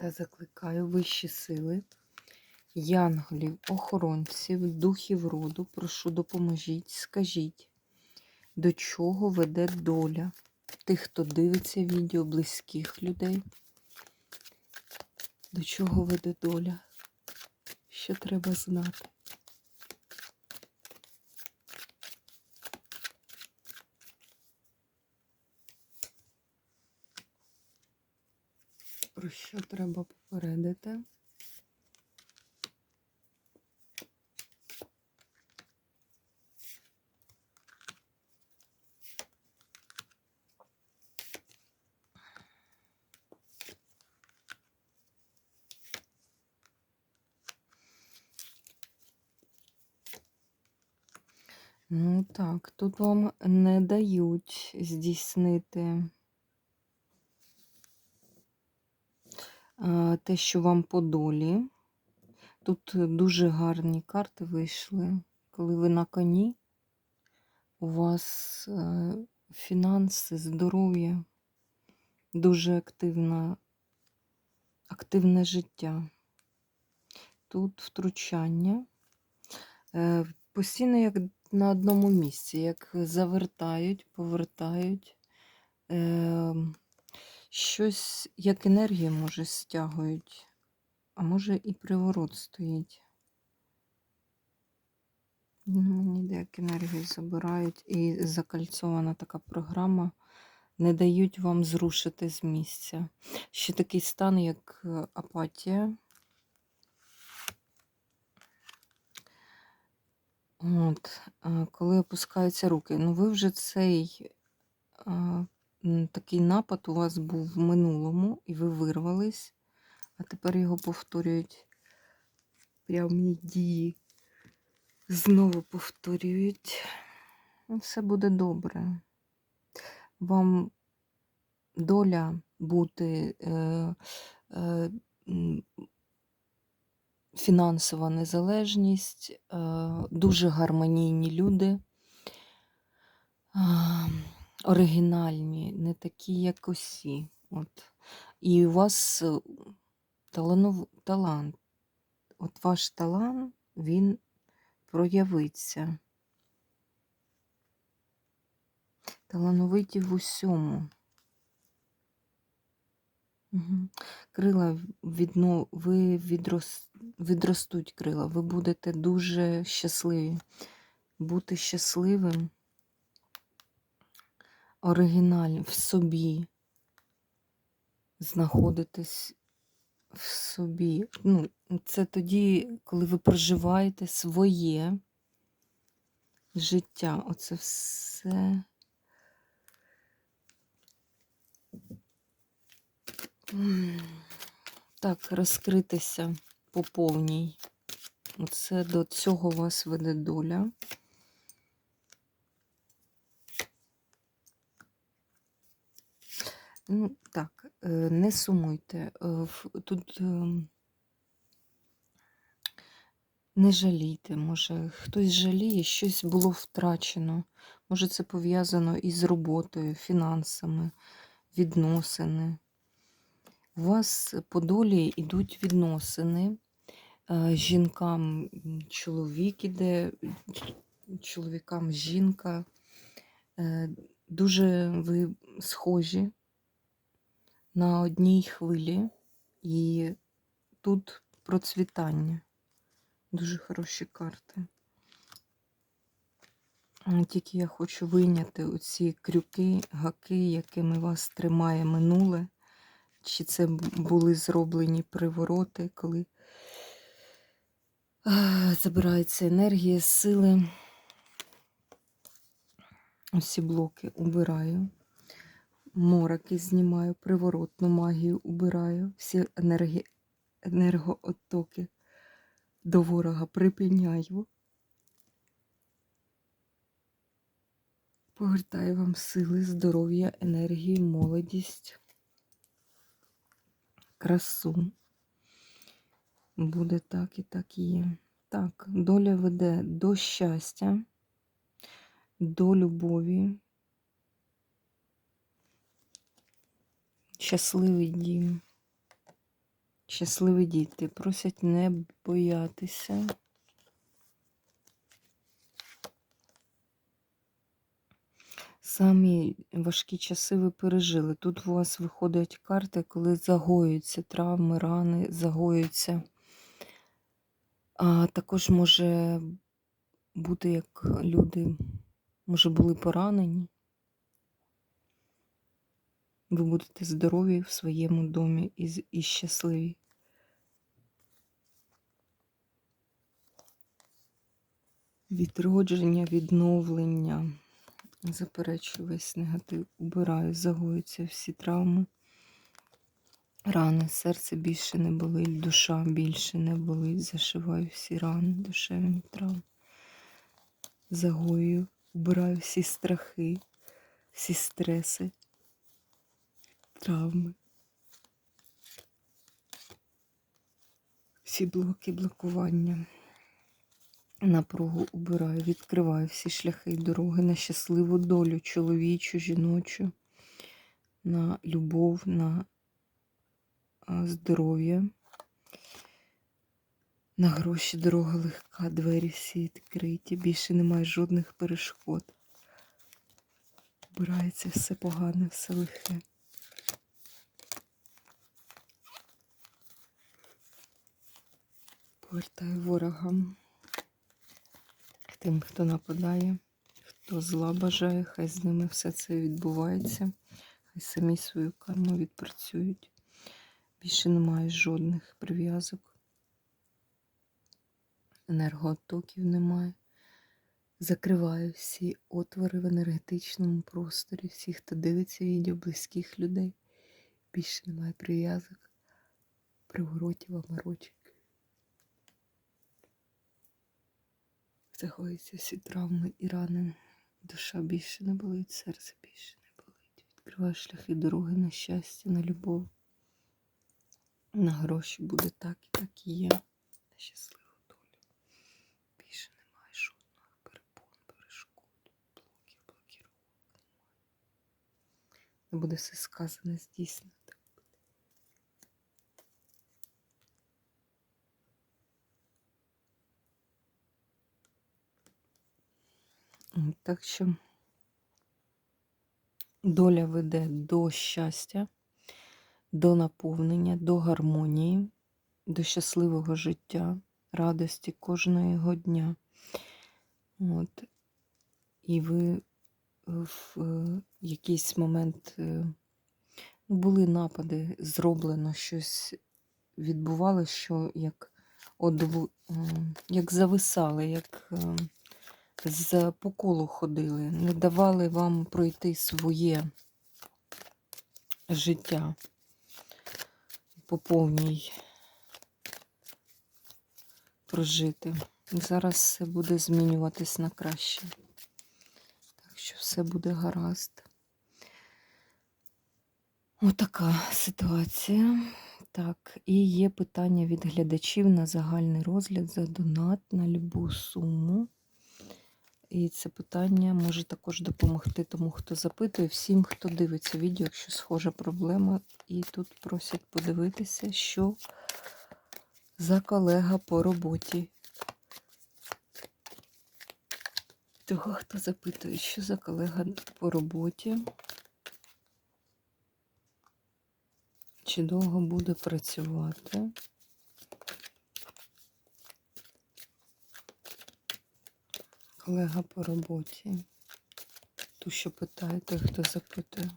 Та закликаю вищі сили, янголів, охоронців, духів роду, прошу допоможіть, скажіть, до чого веде доля тих, хто дивиться відео, близьких людей, до чого веде доля, що треба знати. Про що треба попередити? Ну так, тут вам не дають здійснити те, що вам по долі. Тут дуже гарні карти вийшли. Коли ви на коні, у вас е, фінанси, здоров'я, дуже активна, активне життя. Тут втручання. Е, постійно як на одному місці, як завертають, повертають. Щось, як енергія, може, стягують, а може і приворот стоїть. Ну, Мені як енергію забирають і закальцована така програма. Не дають вам зрушити з місця. Ще такий стан, як е, апатія. От, Коли опускаються руки, ну ви вже цей такий напад у вас був в минулому, і ви вирвались, а тепер його повторюють прямі дії. Знову повторюють. Ну, все буде добре. Вам доля бути е, е, фінансова незалежність, е, дуже гармонійні люди оригінальні, не такі, як усі. От. І у вас е, таланов... талант. От ваш талант, він проявиться. Талановиті в усьому. Угу. Крила відно... ви відрос... відростуть крила, ви будете дуже щасливі. Бути щасливим оригінальні в собі, знаходитесь в собі. Ну, Це тоді, коли ви проживаєте своє життя. Оце все. Так, розкритися по повній. Оце до цього вас веде доля. Ну, так, е, не сумуйте. Е, тут не жалійте, може, хтось жаліє, щось було втрачено. Може, це пов'язано із роботою, фінансами, відносини. У вас по долі йдуть відносини. Е, жінкам чоловік іде, чоловікам жінка. Дуже ви схожі на одній хвилі, і тут процвітання. Дуже хороші карти. Тільки я хочу вийняти оці крюки, гаки, якими вас тримає минуле. Чи це були зроблені привороти, коли забирається енергія, сили. Усі блоки убираю мороки знімаю, приворотну магію убираю, всі енергі... енергооттоки до ворога припиняю. Повертаю вам сили, здоров'я, енергію, молодість, красу. Буде так і так і є. Так, доля веде до щастя, до любові. Щасливий дім. Щасливі діти. Просять не боятися. Самі важкі часи ви пережили. Тут у вас виходять карти, коли загоюються травми, рани, загоюються. А також може бути, як люди, може, були поранені. Ви будете здорові в своєму домі і, і щасливі. Відродження, відновлення. Заперечую весь негатив, убираю, загоюються всі травми. Рани, серце більше не болить, душа більше не болить. Зашиваю всі рани, душевні травми. Загоюю, убираю всі страхи, всі стреси, травми. Всі блоки блокування. Напругу убираю, відкриваю всі шляхи і дороги на щасливу долю чоловічу, жіночу, на любов, на здоров'я, на гроші дорога легка, двері всі відкриті, більше немає жодних перешкод. Убирається все погане, все лихе. Повертаю ворогам. Тим, хто нападає, хто зла бажає, хай з ними все це відбувається. Хай самі свою карму відпрацюють. Більше немає жодних прив'язок. Енергоотоків немає. Закриваю всі отвори в енергетичному просторі, всіх, хто дивиться відео, близьких людей. Більше немає прив'язок, приворотів, аморочок. Загоїться всі травми і рани. Душа більше не болить, серце більше не болить. Відкриваю шляхи дороги на щастя, на любов. На гроші буде так і так і є. На щасливу долю. Більше немає жодних перепон, перешкод, блоків, блокірувань. Не буде все сказане, здійснено. Так що доля веде до щастя, до наповнення, до гармонії, до щасливого життя, радості кожного дня. От. І ви в е, якийсь момент е, ну, були напади, зроблено щось відбувалося, що як, одву, е, як зависали, як е, з по колу ходили, не давали вам пройти своє життя по повній прожити. Зараз все буде змінюватись на краще. Так що все буде гаразд. Отака ситуація. Так, і є питання від глядачів на загальний розгляд за донат на любу суму. І це питання може також допомогти тому, хто запитує, всім, хто дивиться відео, якщо схожа проблема. І тут просять подивитися, що за колега по роботі. Того, хто запитує, що за колега по роботі. Чи довго буде працювати? колега по роботі. Ту, що питає, той, хто запитує.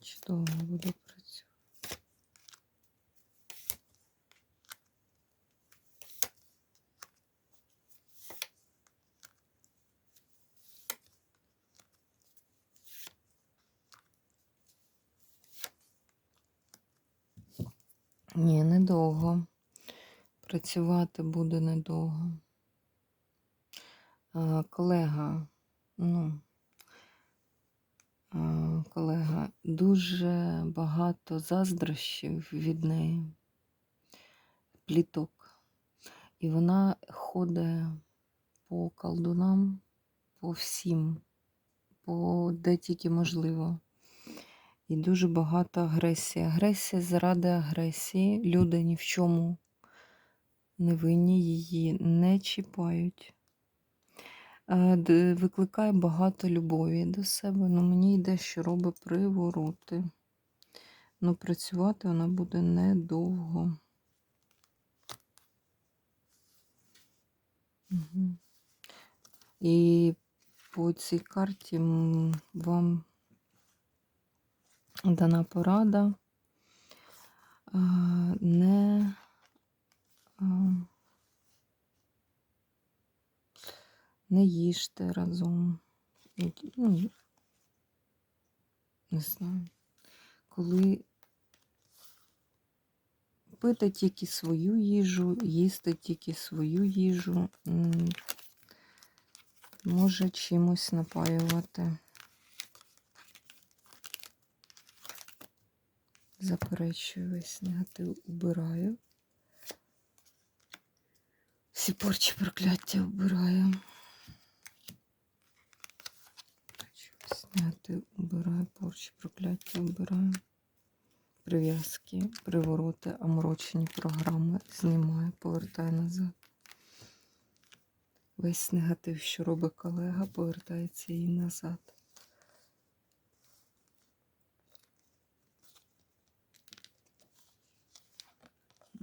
Чудово буде Ні, недовго. Працювати буде недовго. А, колега, ну, а, колега, дуже багато заздрощів від неї, пліток. І вона ходить по колдунам, по всім, по де тільки можливо. І дуже багато агресії. Агресія заради агресії. Люди ні в чому не винні, її не чіпають. Е, Викликає багато любові до себе. Ну, мені йде, що робить привороти. Ну, працювати вона буде недовго. Угу. І по цій карті вам дана порада не не їжте разом. Ну, не знаю. Коли пити тільки свою їжу, їсти тільки свою їжу, може чимось напаювати. Заперечую весь негатив, убираю. Всі порчі прокляття. Весь негатив убираю, порчі прокляття вбираю. Прив'язки, привороти, аморочені програми знімаю, повертаю назад. Весь негатив, що робить колега, повертається їй назад.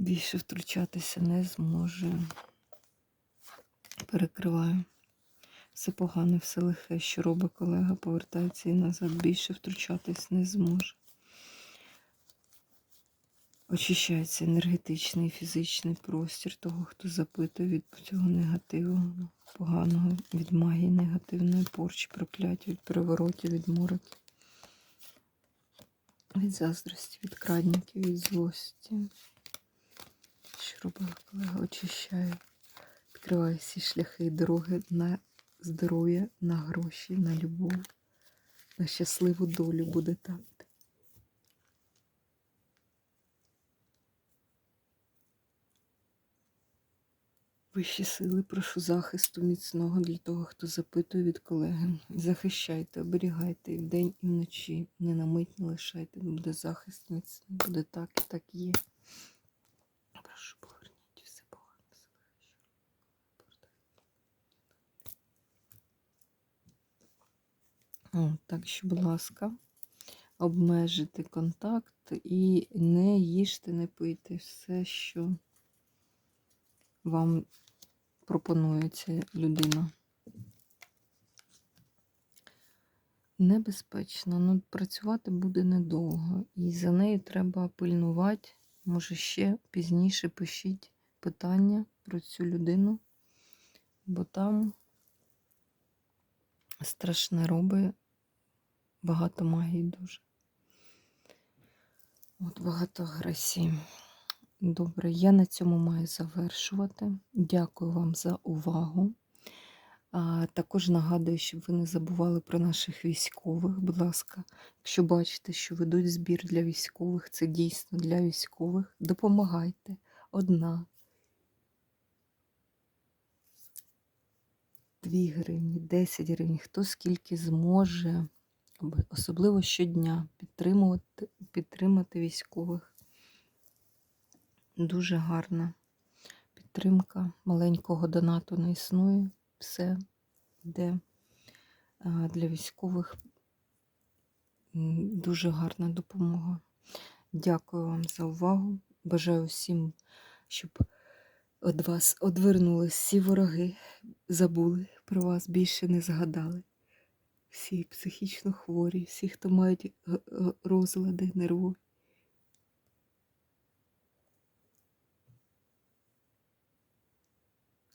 Більше втручатися не зможе. Перекриваю. Все погане, все лихе, що робить колега, повертається і назад. Більше втручатись не зможе. Очищається енергетичний і фізичний простір того, хто запитує від цього негативу, поганого, від магії негативної порчі, прокляття, від приворотів, від мороків, від заздрості, від крадників, від злості. Що робила колега? Очищає, відкриває всі шляхи і дороги на здоров'я, на гроші, на любов, на щасливу долю буде так. Вищі сили, прошу захисту міцного для того, хто запитує від колеги. Захищайте, оберігайте і вдень, і вночі. Не на мить не лишайте, буде захист міцний, буде так і так є. Прошу, поверніть все погане. О, так що, будь ласка, обмежити контакт і не їжте, не пийте все, що вам пропонує ця людина. Небезпечно, ну працювати буде недовго. І за нею треба пильнувати. Може, ще пізніше пишіть питання про цю людину, бо там страшне робить багато магії дуже. От багато агресії. Добре, я на цьому маю завершувати. Дякую вам за увагу. А, Також нагадую, щоб ви не забували про наших військових. Будь ласка, якщо бачите, що ведуть збір для військових, це дійсно для військових. Допомагайте. Одна. Дві гривні, 10 гривень, хто скільки зможе, особливо щодня, підтримувати, підтримати військових. Дуже гарна підтримка. Маленького донату не існує. Все йде для військових. Дуже гарна допомога. Дякую вам за увагу. Бажаю всім, щоб від вас одвернулись всі вороги, забули про вас, більше не згадали. Всі психічно хворі, всі, хто мають е, е, розлади нервові.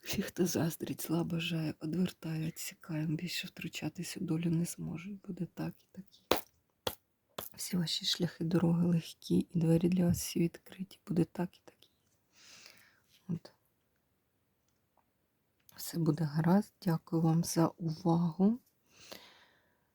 Всі, хто заздрить, зла бажає, одвертає, відсікаємо, більше втручатись у долю не зможуть. Буде так і так. Всі ваші шляхи дороги легкі, і двері для вас всі відкриті. Буде так і так. От. Все буде гаразд. Дякую вам за увагу.